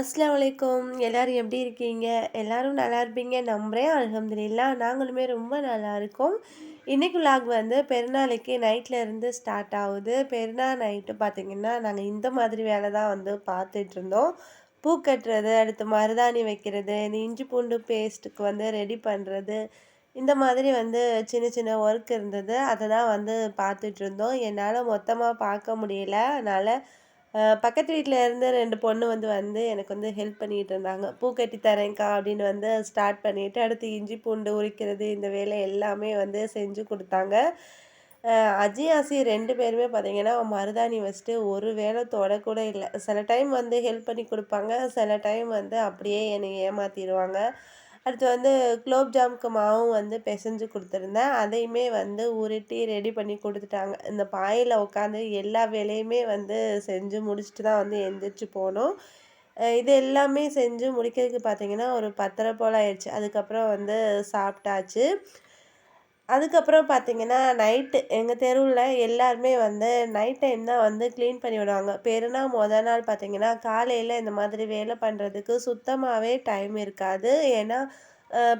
அஸ்லாம் வலைக்கம் எல்லோரும் எப்படி இருக்கீங்க? எல்லோரும் நல்லா இருப்பீங்க. நம்புகிறேன் அல்ஹம்துலில்லாஹ் நாங்களுமே ரொம்ப நல்லா இருக்கோம். இன்றைக்கு vlog வந்து பெருநாளைக்கு நைட்டில் இருந்து ஸ்டார்ட் ஆகுது. பெருநாள் நைட்டு பார்த்திங்கன்னா நாங்கள் இந்த மாதிரி வேலை தான் வந்து பார்த்துட்ருந்தோம் பூ கட்டுறது அடுத்து மருதாணி வைக்கிறது இந்த இஞ்சி பூண்டு பேஸ்ட்டுக்கு வந்து ரெடி பண்ணுறது இந்த மாதிரி வந்து சின்ன சின்ன ஒர்க் இருந்தது. அதை தான் வந்து பார்த்துட்ருந்தோம் என்னால் மொத்தமாக பார்க்க முடியல. அதனால் பக்கத்து வீட்டில் இருந்து ரெண்டு பொண்ணு வந்து வந்து எனக்கு வந்து ஹெல்ப் பண்ணிகிட்டு இருந்தாங்க. பூ கட்டி தரேன்க்கா அப்படின்னு வந்து ஸ்டார்ட் பண்ணிவிட்டு அடுத்து இஞ்சி பூண்டு உரிக்கிறது இந்த வேலை எல்லாமே வந்து செஞ்சு கொடுத்தாங்க. அஜி ஆசி ரெண்டு பேருமே பார்த்தீங்கன்னா மருதாணி வச்சுட்டு ஒரு வேலை தொடக்கூட இல்லை. சில டைம் வந்து ஹெல்ப் பண்ணி கொடுப்பாங்க. சில டைம் வந்து அப்படியே என்னை ஏமாற்றிடுவாங்க அடுத்து வந்து குலோப் ஜாமுக்கு மாவும் வந்து பிசைஞ்சு கொடுத்துருந்தேன். அதையுமே வந்து உருட்டி ரெடி பண்ணி கொடுத்துட்டாங்க. இந்த பாயில் உட்காந்து எல்லா வேலையுமே வந்து செஞ்சு முடிச்சுட்டு தான் வந்து எந்திரிச்சு போனோம். இது எல்லாமே செஞ்சு முடிக்கிறதுக்கு பார்த்தீங்கன்னா ஒரு பத்தரை போல் ஆயிடுச்சு. அதுக்கப்புறம் வந்து சாப்பிட்டாச்சு. அதுக்கப்புறம் பார்த்தீங்கன்னா நைட்டு எங்கள் தெருவில் எல்லாருமே வந்து நைட் டைம் தான் வந்து க்ளீன் பண்ணி விடுவாங்க. பெருநாள் மொதல் நாள் பார்த்தீங்கன்னா காலையில் இந்த மாதிரி வேலை பண்ணுறதுக்கு சுத்தமாகவே டைம் இருக்காது. ஏன்னா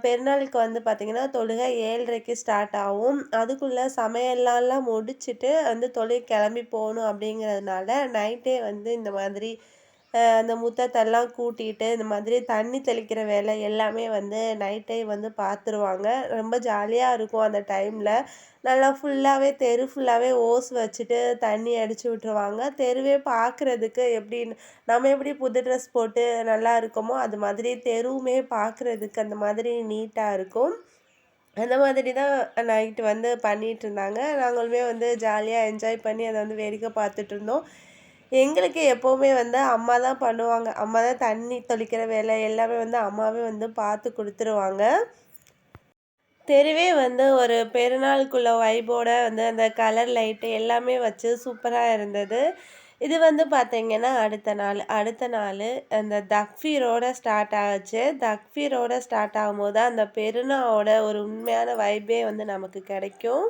பெருநாளுக்கு வந்து பார்த்திங்கன்னா தொழுகை ஏழரைக்கு ஸ்டார்ட் ஆகும். அதுக்குள்ளே சமையல்லாம் முடிச்சுட்டு வந்து தொழுகை கிளம்பி போகணும் அப்படிங்கிறதுனால நைட்டே வந்து இந்த மாதிரி அந்த முத்தத்தெல்லாம் கூட்டிட்டு இந்த மாதிரி தண்ணி தெளிக்கிற வேலை எல்லாமே வந்து நைட்டே வந்து பார்த்துருவாங்க ரொம்ப ஜாலியாக இருக்கும் அந்த டைமில் நல்லா ஃபுல்லாகவே தெரு ஃபுல்லாகவே ஓஸ் வச்சுட்டு தண்ணி அடித்து விட்ருவாங்க தெருவே பார்க்குறதுக்கு எப்படி நம்ம எப்படி புது ட்ரெஸ் போட்டு நல்லா இருக்கோமோ அது மாதிரி தெருவுமே பார்க்குறதுக்கு அந்த மாதிரி நீட்டாக இருக்கும். அந்த மாதிரி தான் நைட்டு வந்து பண்ணிகிட்டு இருந்தாங்க. நாங்களுமே வந்து ஜாலியாக என்ஜாய் பண்ணி அதை வந்து வேடிக்கை பார்த்துட்டு இருந்தோம். எங்களுக்கு எப்போவுமே வந்து அம்மா தான் பண்ணுவாங்க. அம்மா தான் தண்ணி தெளிக்கிற வேலை. எல்லாமே வந்து அம்மாவே வந்து பார்த்து கொடுத்துருவாங்க. தெருவே வந்து ஒரு பெருநாளுக்குள்ள வைபோட வந்து அந்த கலர் லைட்டு எல்லாமே வச்சு சூப்பராக இருந்தது. இது வந்து பார்த்திங்கன்னா அடுத்த நாள். அடுத்த நாள் அந்த தக்ஃபீரோட ஸ்டார்ட் ஆச்சு. தக்ஃபீரோட ஸ்டார்ட் ஆகும்போது அந்த பெருநாளோட ஒரு உண்மையான வைபே வந்து நமக்கு கிடைக்கும்.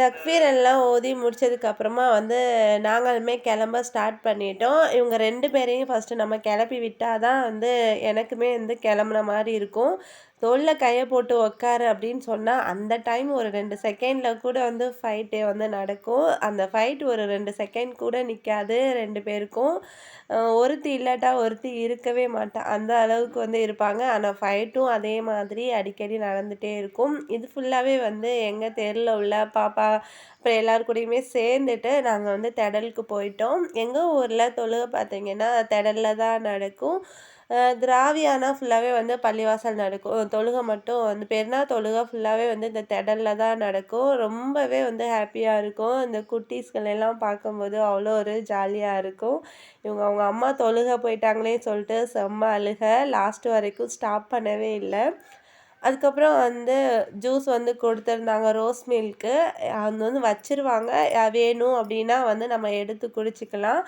தக்ஃபீர் எல்லாம் ஓதி முடிச்சதுக்கப்புறமா வந்து நாங்களுமே கிளம்ப ஸ்டார்ட் பண்ணிட்டோம். இவங்க ரெண்டு பேரையும் ஃபஸ்ட்டு நம்ம கிளப்பி விட்டால் தான் வந்து எனக்குமே வந்து கிளம்புன மாதிரி இருக்கும். தோளில் கையை போட்டு உக்காரு அப்படின்னு சொன்னால் அந்த டைம் ஒரு ரெண்டு செகண்டில் கூட வந்து ஃபைட்டே வந்து நடக்கும். அந்த ஃபைட் ஒரு ரெண்டு செகண்ட் கூட நிற்காது ரெண்டு பேருக்கும். ஒருத்தி இல்லாட்டா ஒருத்தி இருக்கவே மாட்டான் அந்த அளவுக்கு வந்து இருப்பாங்க. ஆனால் ஃபைட்டும் அதே மாதிரி அடிக்கடி நடந்துகிட்டே இருக்கும். இது ஃபுல்லாகவே வந்து எங்கள் தெருவில் உள்ள பாப்பா அப்புறம் எல்லாரு கூடயுமே சேர்ந்துட்டு நாங்கள் வந்து திடலுக்கு போயிட்டோம். எங்கள் ஊரில் தொழுகை பார்த்திங்கன்னா திடலில் தான் நடக்கும். திராவியானா ஃபுல்லாகவே வந்து பள்ளிவாசல் நடக்கும். தொழுகை மட்டும் வந்து பெருநாள் தொழுகை ஃபுல்லாகவே வந்து இந்த திடலில் தான் நடக்கும். ரொம்பவே வந்து ஹாப்பியாக இருக்கும். இந்த குட்டீஸ்கள் எல்லாம் பார்க்கும்போது அவ்வளோ ஒரு ஜாலியாக இருக்கும். இவங்க அவங்க அம்மா தொழுகை போயிட்டாங்களே சொல்லிட்டு செம்ம அழுக. லாஸ்ட் வரைக்கும் ஸ்டாப் பண்ணவே இல்லை. அதுக்கப்புறம் வந்து ஜூஸ் வந்து கொடுத்துருந்தாங்க ரோஸ் மில்க்கு அது வந்து வச்சுருவாங்க. வேணும் அப்படின்னா வந்து நம்ம எடுத்து குடிச்சிக்கலாம்.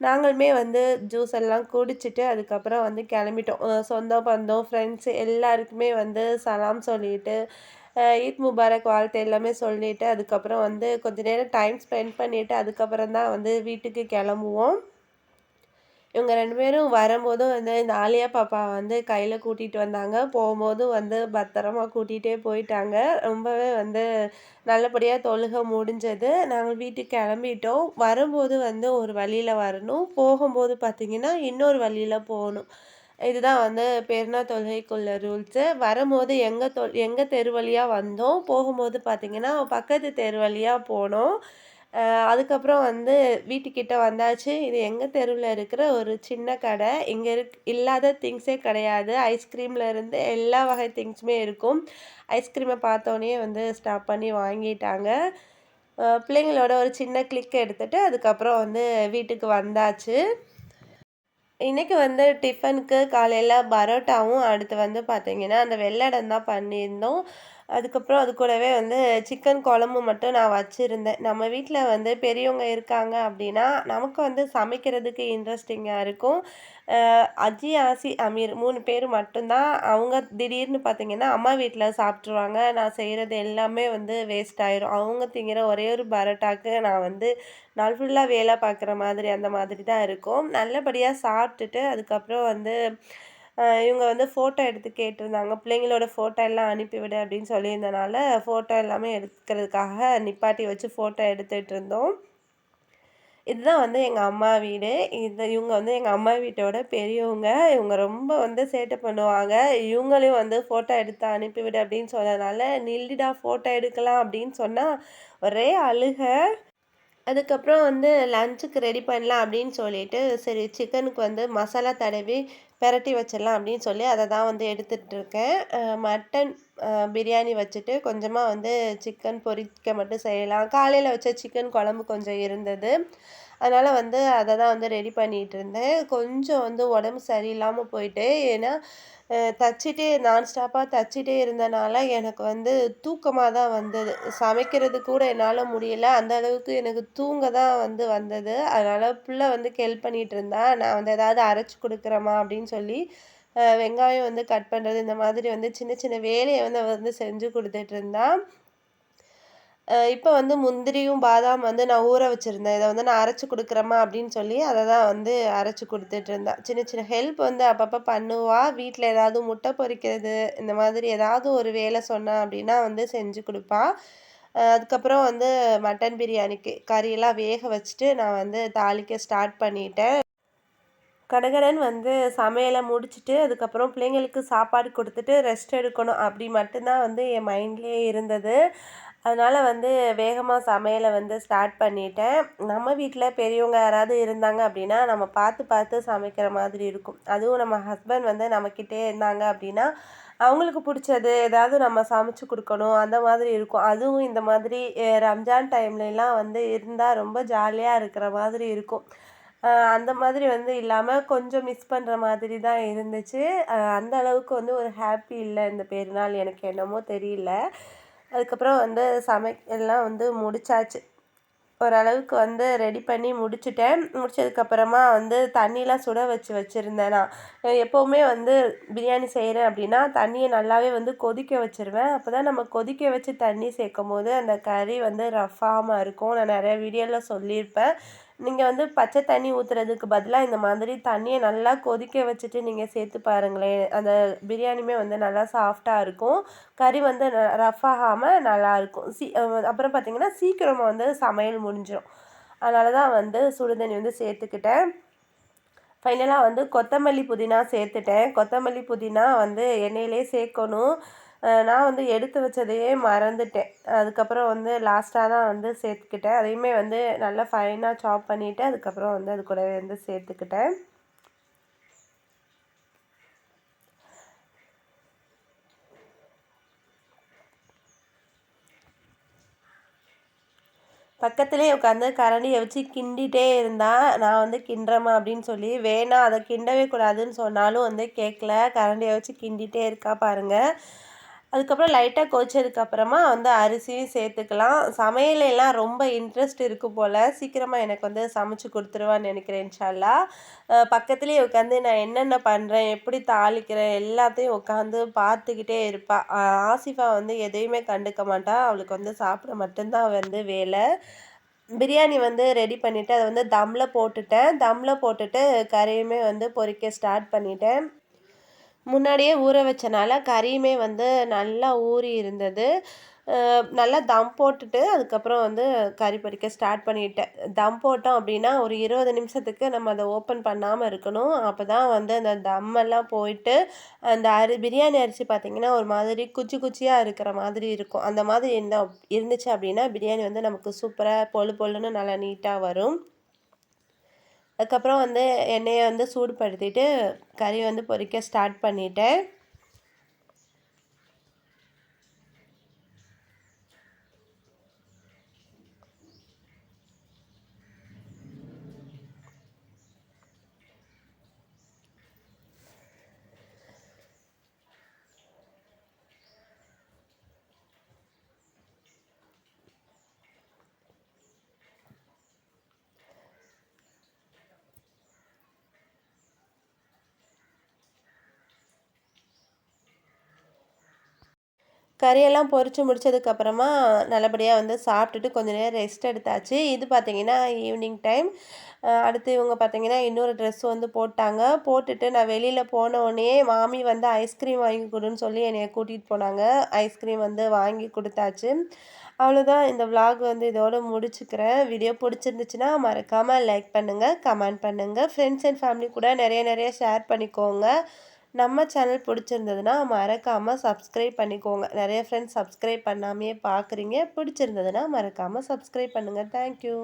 நாங்களுமே வந்து ஜூஸ் எல்லாம் குடிச்சிட்டு அதுக்கப்புறம் வந்து கிளம்பிட்டோம். சொந்தம் பந்தம் ஃப்ரெண்ட்ஸு எல்லாருக்குமே வந்து சலாம் சொல்லிட்டு ஈத் முபாரக் வாழ்த்து எல்லாமே சொல்லிவிட்டு அதுக்கப்புறம் வந்து கொஞ்ச நேரம் டைம் ஸ்பெண்ட் பண்ணிவிட்டு அதுக்கப்புறம் தான் வந்து வீட்டுக்கு கிளம்புவோம். இவங்க ரெண்டு பேரும் வரும்போதும் வந்து இந்த ஆலியா பாப்பா வந்து கையில் கூட்டிகிட்டு வந்தாங்க. போகும்போதும் வந்து பத்திரமா கூட்டிகிட்டே போயிட்டாங்க. ரொம்பவே வந்து நல்லபடியாக தொழுக முடிஞ்சது. நாங்கள் வீட்டுக்கு கிளம்பிட்டோம். வரும்போது வந்து ஒரு வழியில் வரணும். போகும்போது பார்த்திங்கன்னா இன்னொரு வழியில் போகணும். இதுதான் வந்து பெருநா தொழுகைக்குள்ள ரூல்ஸு. வரும்போது எங்கள் தொ எங்கள் தெரு வழியாக வந்தோம். போகும்போது பார்த்திங்கன்னா பக்கத்து தெரு வழியாக போனோம். அதுக்கப்புறம் வந்து வீட்டுக்கிட்ட வந்தாச்சு. இது எங்கள் தெருவில் இருக்கிற ஒரு சின்ன கடை. இங்கே இருக் இல்லாத திங்ஸே கிடையாது. ஐஸ்கிரீமில் இருந்து எல்லா வகை திங்ஸுமே இருக்கும். ஐஸ்கிரீமை பார்த்தோன்னே வந்து ஸ்டாப் பண்ணி வாங்கிட்டாங்க. பிள்ளைங்களோட ஒரு சின்ன கிளிக் எடுத்துகிட்டு அதுக்கப்புறம் வந்து வீட்டுக்கு வந்தாச்சு. இன்றைக்கி வந்து டிஃபனுக்கு காலையில் பரோட்டாவும் அடுத்து வந்து பார்த்திங்கன்னா அந்த வெள்ளடம் தான் பண்ணியிருந்தோம். அதுக்கப்புறம் அது கூடவே வந்து சிக்கன் குழம்பு மட்டும் நான் வச்சுருந்தேன். நம்ம வீட்டில் வந்து பெரியவங்க இருக்காங்க அப்படின்னா நமக்கு வந்து சமைக்கிறதுக்கு இன்ட்ரெஸ்டிங்காக இருக்கும். அஜி ஆசி அமீர் மூணு பேர் மட்டும்தான். அவங்க திடீர்னு பார்த்தீங்கன்னா அம்மா வீட்டில் சாப்பிட்ருவாங்க நான் செய்கிறது எல்லாமே வந்து வேஸ்ட் ஆயிரும். அவங்க திங்கிற ஒரே ஒரு பரோட்டாக்கு நான் வந்து நாள் ஃபுல்லாக வேலை பார்க்குற மாதிரி அந்த மாதிரி தான் இருக்கும். நல்லபடியாக சாப்பிட்டுட்டு அதுக்கப்புறம் வந்து இவங்க வந்து ஃபோட்டோ எடுத்து கேட்டிருந்தாங்க. பிள்ளைங்களோட ஃபோட்டோ எல்லாம் அனுப்பிவிடு அப்படின்னு சொல்லியிருந்தனால ஃபோட்டோ எல்லாமே எடுக்கிறதுக்காக நிப்பாட்டி வச்சு ஃபோட்டோ எடுத்துகிட்டு இருந்தோம். இதுதான் வந்து எங்கள் அம்மா வீடு. இது இவங்க வந்து எங்கள் அம்மா வீட்டோட பெரியவங்க. இவங்க ரொம்ப வந்து சேட்டை பண்ணுவாங்க. இவங்களையும் வந்து ஃபோட்டோ எடுத்து அனுப்பிவிடு அப்படின்னு சொன்னதுனால நில்லிடா ஃபோட்டோ எடுக்கலாம் அப்படின்னு சொன்னால் ஒரே அழுக. அதுக்கப்புறம் வந்து லஞ்சுக்கு ரெடி பண்ணலாம் அப்படின்னு சொல்லிட்டு சரி சிக்கனுக்கு வந்து மசாலா தடவி பெரட்டி வச்சிடலாம் அப்படின்னு சொல்லி அதை தான் வந்து எடுத்துகிட்ருக்கேன் மட்டன் பிரியாணி வச்சுட்டு கொஞ்சமாக வந்து சிக்கன் பொரிக்க மட்டும் செய்யலாம். காலையில் வச்ச சிக்கன் குழம்பு கொஞ்சம் இருந்தது. அதனால் வந்து அதை தான் வந்து ரெடி பண்ணிகிட்டு இருந்தேன் கொஞ்சம் வந்து உடம்பு சரியில்லாமல் போயிட்டு ஏன்னா தச்சிட்டே நான் ஸ்டாப்பாக தச்சிட்டே இருந்தனால எனக்கு வந்து தூக்கமாக தான் வந்தது. சமைக்கிறது கூட என்னால் முடியல. அந்த அளவுக்கு எனக்கு தூங்க தான் வந்து வந்தது. அதனால் புள்ள வந்து ஹெல்ப் பண்ணிகிட்டு இருந்தா நான் வந்து ஏதாவது அரைச்சி கொடுக்குறேம்மா அப்படின்னு சொல்லி வெங்காயம் வந்து கட் பண்ணுறது இந்த மாதிரி வந்து சின்ன சின்ன வேலையை வந்து வந்து செஞ்சு கொடுத்துட்டு இருந்தான் இப்போ வந்து முந்திரியும் பாதாம் வந்து நான் ஊற வச்சுருந்தேன். இதை வந்து நான் அரைச்சி கொடுக்குறேம்மா அப்படின்னு சொல்லி அதை தான் வந்து அரைச்சி கொடுத்துட்ருந்தேன் சின்ன சின்ன ஹெல்ப் வந்து அப்பப்போ பண்ணுவா. வீட்டில் ஏதாவது முட்டை பொரிக்கிறது இந்த மாதிரி ஏதாவது ஒரு வேலை சொன்னேன் அப்படின்னா வந்து செஞ்சு கொடுப்பா. அதுக்கப்புறம் வந்து மட்டன் பிரியாணிக்கு கறியெல்லாம் வேக வச்சுட்டு நான் வந்து தாளிக்க ஸ்டார்ட் பண்ணிட்டேன். கடகடன் வந்து சமையலை முடிச்சுட்டு அதுக்கப்புறம் பிள்ளைங்களுக்கு சாப்பாடு கொடுத்துட்டு ரெஸ்ட் எடுக்கணும். அப்படி மட்டும்தான் வந்து என் மைண்ட்லேயே இருந்தது. அதனால் வந்து வேகமாக சமையலை வந்து ஸ்டார்ட் பண்ணிட்டேன். நம்ம வீட்டில் பெரியவங்க யாராவது இருந்தாங்க அப்படின்னா நம்ம பார்த்து பார்த்து சமைக்கிற மாதிரி இருக்கும். அதுவும் நம்ம ஹஸ்பண்ட் வந்து நம்மக்கிட்டே இருந்தாங்க அப்படின்னா அவங்களுக்கு பிடிச்சது ஏதாவது நம்ம சமைச்சு கொடுக்கணும் அந்த மாதிரி இருக்கும். அதுவும் இந்த மாதிரி ரம்ஜான் டைம்லலாம் வந்து இருந்தால் ரொம்ப ஜாலியாக இருக்கிற மாதிரி இருக்கும். அந்த மாதிரி வந்து இல்லாமல் கொஞ்சம் மிஸ் பண்ணுற மாதிரி தான் இருந்துச்சு. அந்த அளவுக்கு வந்து ஒரு ஹாப்பி இல்லை இந்த பெருநாள் எனக்கு என்னமோ தெரியல. அதுக்கப்புறம் வந்து சமையல்லாம் வந்து முடிச்சாச்சு. ஓரளவுக்கு வந்து ரெடி பண்ணி முடிச்சுட்டேன். முடிச்சதுக்கப்புறமா வந்து தண்ணிலாம் சுட வச்சு வச்சுருந்தேன் நான். எப்போவுமே வந்து பிரியாணி செய்கிறேன் அப்படின்னா தண்ணியை நல்லாவே வந்து கொதிக்க வச்சுருவேன். அப்போ தான் நம்ம கொதிக்க வச்சு தண்ணி சேர்க்கும் போது அந்த கறி வந்து ரஃபாகாமல் இருக்கும். நான் நிறைய வீடியோவில் சொல்லியிருப்பேன். நீங்கள் வந்து பச்சை தண்ணி ஊற்றுறதுக்கு பதிலாக இந்த மாதிரி தண்ணியை நல்லா கொதிக்க வச்சுட்டு நீங்கள் சேர்த்து பாருங்களேன். அந்த பிரியாணியுமே வந்து நல்லா சாஃப்டாக இருக்கும். கறி வந்து ரஃப் ஆகாமல் நல்லாயிருக்கும் சீ அப்புறம் பார்த்திங்கன்னா சீக்கிரமாக வந்து சமையல் முடிஞ்சிடும் அதனால தான் வந்து சுடுதண்ணி வந்து சேர்த்துக்கிட்டேன். ஃபைனலாக வந்து கொத்தமல்லி புதினா சேர்த்துட்டேன். கொத்தமல்லி புதினா வந்து எண்ணெயிலே சேர்க்கணும். நான் வந்து எடுத்து வச்சதையே மறந்துட்டேன். அதுக்கப்புறம் வந்து லாஸ்ட்டாக தான் வந்து சேர்த்துக்கிட்டேன். அதையுமே வந்து நல்லா ஃபைனாக சாப் பண்ணிவிட்டு அதுக்கப்புறம் வந்து அது கூடவே வந்து சேர்த்துக்கிட்டேன். பக்கத்துலேயே உட்காந்து கரண்டியை வச்சு கிண்டிகிட்டே இருந்தால் நான் வந்து கிண்டுறேம்மா அப்படின்னு சொல்லி வேணாம் அதை கிண்டவே கூடாதுன்னு சொன்னாலும் வந்து கேட்கல கரண்டியை வச்சு கிண்டிகிட்டே இருக்கா பாருங்கள் அதுக்கப்புறம் லைட்டாக கொதிச்சதுக்கப்புறமா வந்து அரிசியும் சேர்த்துக்கலாம். சமையலெல்லாம் ரொம்ப இன்ட்ரெஸ்ட் இருக்குது போல். சீக்கிரமாக எனக்கு வந்து சமைச்சு கொடுத்துருவான்னு நினைக்கிறேன் இன்ஷால்லா பக்கத்துலேயே உட்காந்து நான் என்னென்ன பண்ணுறேன் எப்படி தாளிக்கிறேன் எல்லாத்தையும் உட்காந்து பார்த்துக்கிட்டே இருப்பாள் ஆசிஃபா வந்து எதையுமே கண்டுக்க மாட்டாள் அவளுக்கு வந்து சாப்பிட மட்டும்தான் வந்து வேலை. பிரியாணி வந்து ரெடி பண்ணிவிட்டு அதை வந்து தம்மில் போட்டுட்டேன். தம்மில் போட்டுட்டு கறியுமே வந்து பொறிக்க ஸ்டார்ட் பண்ணிட்டேன். முன்னாடியே ஊற வச்சனால கறியுமே வந்து நல்லா ஊறி இருந்தது. நல்லா தம் போட்டுட்டு அதுக்கப்புறம் வந்து கறி பறிக்க ஸ்டார்ட் பண்ணிட்டேன். தம் போட்டோம் அப்படின்னா ஒரு இருபது நிமிஷத்துக்கு நம்ம அதை ஓப்பன் பண்ணாமல் இருக்கணும். அப்போ தான் வந்து அந்த தம்மெல்லாம் போயிட்டு அந்த அரி பிரியாணி அரிசி பார்த்திங்கன்னா ஒரு மாதிரி குச்சி குச்சியாக இருக்கிற மாதிரி இருக்கும். அந்த மாதிரி இருந்தால் இருந்துச்சு அப்படின்னா பிரியாணி வந்து நமக்கு சூப்பராக பொழு பொழுன்னு நல்லா நீட்டாக வரும். அதுக்கப்புறம் வந்து எண்ணெயை வந்து சூடுபடுத்திட்டு கறி வந்து பொரிக்க ஸ்டார்ட் பண்ணிவிட்டேன் கறியெல்லாம் பொறிச்சு முடித்ததுக்கப்புறமா நல்லபடியாக வந்து சாப்பிட்டுட்டு கொஞ்ச நேரம் ரெஸ்ட் எடுத்தாச்சு. இது பார்த்தீங்கன்னா ஈவினிங் டைம் அடுத்து இவங்க பார்த்தீங்கன்னா இன்னொரு ட்ரெஸ் வந்து போட்டாங்க. போட்டுட்டு நான் வெளியில் போனோடனே மாமி வந்து ஐஸ்கிரீம் வாங்கி கொடுன்னு சொல்லி என்னை கூட்டிகிட்டு போனாங்க. ஐஸ்கிரீம் வந்து வாங்கி கொடுத்தாச்சு. அவ்வளோதான் இந்த விலாக் வந்து இதோடு முடிச்சுக்கிறேன். வீடியோ பிடிச்சிருந்துச்சுன்னா மறக்காமல் லைக் பண்ணுங்கள் கமெண்ட் பண்ணுங்கள் ஃப்ரெண்ட்ஸ் அண்ட் ஃபேமிலி கூட நிறைய நிறைய ஷேர் பண்ணிக்கோங்க. நம்ம சேனல் பிடிச்சிருந்ததுன்னா மறக்காமல் சப்ஸ்கிரைப் பண்ணிக்கோங்க. நிறைய ஃப்ரெண்ட்ஸ் சப்ஸ்கிரைப் பண்ணாமையே பார்க்குறீங்க பிடிச்சிருந்ததுன்னா மறக்காமல் சப்ஸ்கிரைப் பண்ணுங்கள் தேங்க்யூ